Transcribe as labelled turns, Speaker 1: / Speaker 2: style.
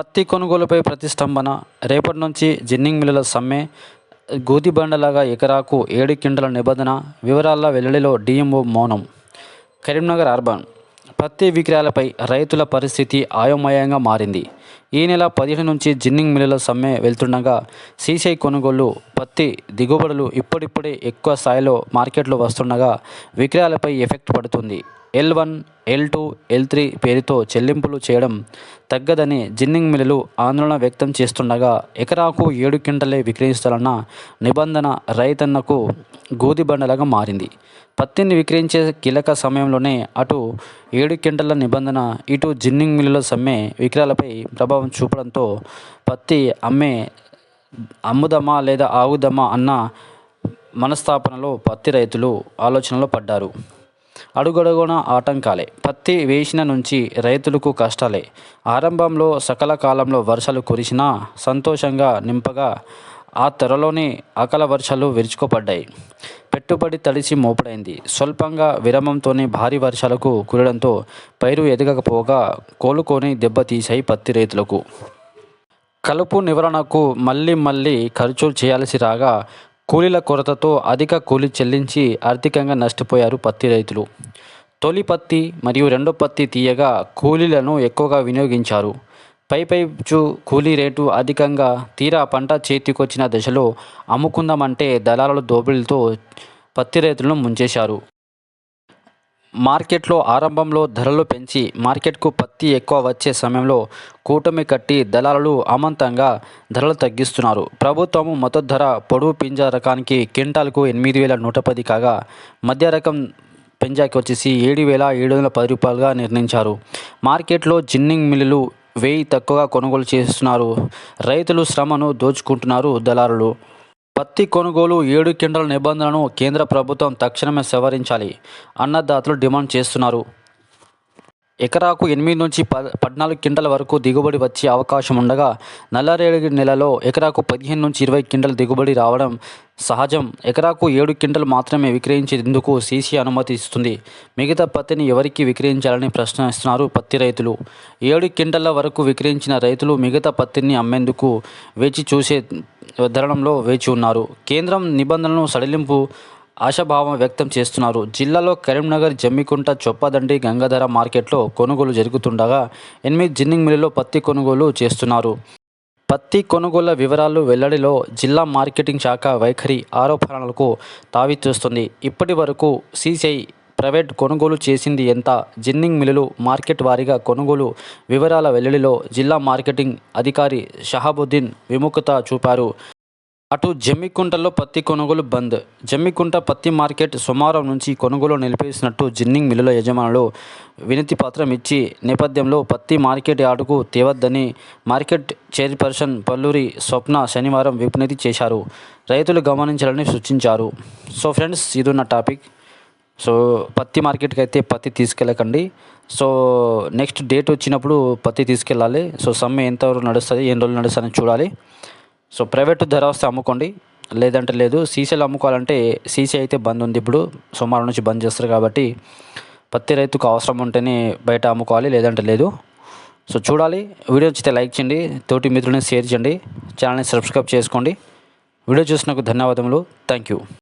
Speaker 1: పత్తి కొనుగోలుపై ప్రతిష్టంభన రేపటి నుంచి జిన్నింగ్ మిల్లుల సమ్మె గోతిబండలాగా ఎకరాకు ఏడు క్వింటల నిబంధన వివరాల వెల్లడిలో డిఎంఓ మౌనం. కరీంనగర్ అర్బన్ పత్తి విక్రయాలపై రైతుల పరిస్థితి ఆయోమయంగా మారింది. ఈ నెల పదిహేను నుంచి జిన్నింగ్ మిల్లుల సమ్మె వెళ్తుండగా సీసీఐ కొనుగోలు పత్తి దిగుబడులు ఇప్పుడిప్పుడే ఎక్కువ స్థాయిలో మార్కెట్లో వస్తుండగా విక్రయాలపై ఎఫెక్ట్ పడుతుంది. L one L two L three పేరుతో చెల్లింపులు చేయడం తగ్గదని జిన్నింగ్ మిల్లులు ఆందోళన వ్యక్తం చేస్తుండగా ఎకరాకు ఏడు క్వింటలే విక్రయిస్తారన్న నిబంధన రైతన్నకు గోధిబండలాగా మారింది. పత్తిని విక్రయించే కీలక సమయంలోనే అటు ఏడు క్వింటల నిబంధన ఇటు జిన్నింగ్ మిల్లుల సమ్మె విక్రయాలపై ప్రభావం చూపడంతో పత్తి అమ్మే అమ్ముదమా లేదా ఆగుదమా అన్న మనస్థాపనలో పత్తి రైతులు ఆలోచనలో పడ్డారు. అడుగడుగున ఆటంకాలే. పత్తి వేసిన నుంచి రైతులకు కష్టాలే. ఆరంభంలో సకల కాలంలో వర్షాలు కురిసినా సంతోషంగా నింపగా ఆ త్వరలోనే అకాల వర్షాలు విరుచుకుపడ్డాయి. పెట్టుబడి తడిసి మోపడైంది. స్వల్పంగా విరామంతోనే భారీ వర్షాలకు కురడంతో పైరు ఎదగకపోగా కోలుకొని దెబ్బతీశాయి పత్తి రైతులకు. కలుపు నివారణకు మళ్ళీ మళ్ళీ ఖర్చు చేయాల్సి రాగా కూలీల కొరతతో అధిక కూలీ చెల్లించి ఆర్థికంగా నష్టపోయారు పత్తి రైతులు. తొలి పత్తి మరియు రెండో పత్తి తీయగా కూలీలను ఎక్కువగా వినియోగించారు. పై పైచు కూలీ రేటు అధికంగా తీరా పంట చేతికొచ్చిన దశలో అమ్ముకుందామంటే దళారుల దోపిడీలతో పత్తి రైతులను ముంచేశారు. మార్కెట్లో ఆరంభంలో ధరలు పెంచి మార్కెట్కు పత్తి ఎక్కువ వచ్చే సమయంలో కూటమి కట్టి దళారులు అమాంతంగా ధరలు తగ్గిస్తున్నారు. ప్రభుత్వం మొదటి ధర పొడవు పింజా రకానికి క్వింటాల్కు ఎనిమిది వేల నూట పది కాగా మధ్య రకం పెంజాకి వచ్చేసి ఏడు వేల ఏడు వందల పది రూపాయలుగా నిర్ణయించారు. మార్కెట్లో జిన్నింగ్ మిల్లులు వెయ్యి తక్కువగా కొనుగోలు చేస్తున్నారు. రైతులు శ్రమను దోచుకుంటున్నారు దళారులు. పత్తి కొనుగోలు ఏడు కిండల నిబంధనలను కేంద్ర ప్రభుత్వం తక్షణమే సవరించాలి. అన్నదాతలు డిమాండ్ చేస్తున్నారు. ఎకరాకు ఎనిమిది నుంచి ప పద్నాలుగు క్వింటల వరకు దిగుబడి వచ్చే అవకాశం ఉండగా నల్లరేగడి నెలలో ఎకరాకు పదిహేను నుంచి ఇరవై క్వింటల దిగుబడి రావడం సహజం. ఎకరాకు ఏడు క్వింటలు మాత్రమే విక్రయించేందుకు సీసీ అనుమతి ఇస్తుంది. మిగతా పత్తిని ఎవరికి విక్రయించాలని ప్రశ్నిస్తున్నారు పత్తి రైతులు. ఏడు క్వింటల వరకు విక్రయించిన రైతులు మిగతా పత్తిని అమ్మేందుకు వేచి చూసే ధరణంలో వేచి ఉన్నారు. కేంద్రం నిబంధనలను సడలింపు ఆశాభావం వ్యక్తం చేస్తున్నారు. జిల్లాలో కరీంనగర్ జమ్మికుంట చొప్పదండి గంగాధర మార్కెట్లో కొనుగోలు జరుగుతుండగా ఎనిమిది జిన్నింగ్ మిల్లులో పత్తి కొనుగోలు చేస్తున్నారు. పత్తి కొనుగోళ్ళ వివరాలు వెల్లడిలో జిల్లా మార్కెటింగ్ శాఖ వైఖరి ఆరోపణలకు తావిస్తోంది ఇప్పటి వరకు సీసీఐ ప్రైవేట్ కొనుగోలు చేసింది ఎంత? జిన్నింగ్ మిల్లులు మార్కెట్ వారీగా కొనుగోలు వివరాల వెల్లడిలో జిల్లా మార్కెటింగ్ అధికారి షహాబుద్దీన్ విముఖత చూపారు. అటు జమ్మికుంటలో పత్తి కొనుగోలు బంద్. జమ్మికుంట పత్తి మార్కెట్ సోమవారం నుంచి కొనుగోలు నిలిపేసినట్టు జిన్నింగ్ మిల్లుల యజమానులు వినతి పత్రం ఇచ్చి నేపథ్యంలో పత్తి మార్కెట్ యార్డుకు తేవద్దని మార్కెట్ చైర్పర్సన్ పల్లూరి స్వప్న శనివారం విజ్ఞప్తి చేశారు. రైతులు గమనించాలని సూచించారు. సో ఫ్రెండ్స్ ఇది ఉన్న టాపిక్. సో పత్తి మార్కెట్కి అయితే పత్తి తీసుకెళ్ళకండి. సో నెక్స్ట్ డేట్ వచ్చినప్పుడు పత్తి తీసుకెళ్ళాలి. సో సమ్మె ఎంతవరకు నడుస్తుంది ఎన్ని రోజులు నడుస్తుంది చూడాలి. సో ప్రైవేట్ ధర వస్తే అమ్ముకోండి. లేదంటే లేదు సీసీలు అమ్ముకోవాలంటే సీసీ అయితే బంద్ ఉంది ఇప్పుడు. సోమవారం నుంచి బంద్ చేస్తారు కాబట్టి పత్తి రైతుకు అవసరం ఉంటేనే బయట అమ్ముకోవాలి లేదంటే లేదు. సో చూడాలి. వీడియో నచ్చితే లైక్ చేయండి. తోటి మిత్రులని షేర్ చేయండి. ఛానల్ని సబ్స్క్రైబ్ చేసుకోండి. వీడియో చూసినందుకు ధన్యవాదములు. Thank you.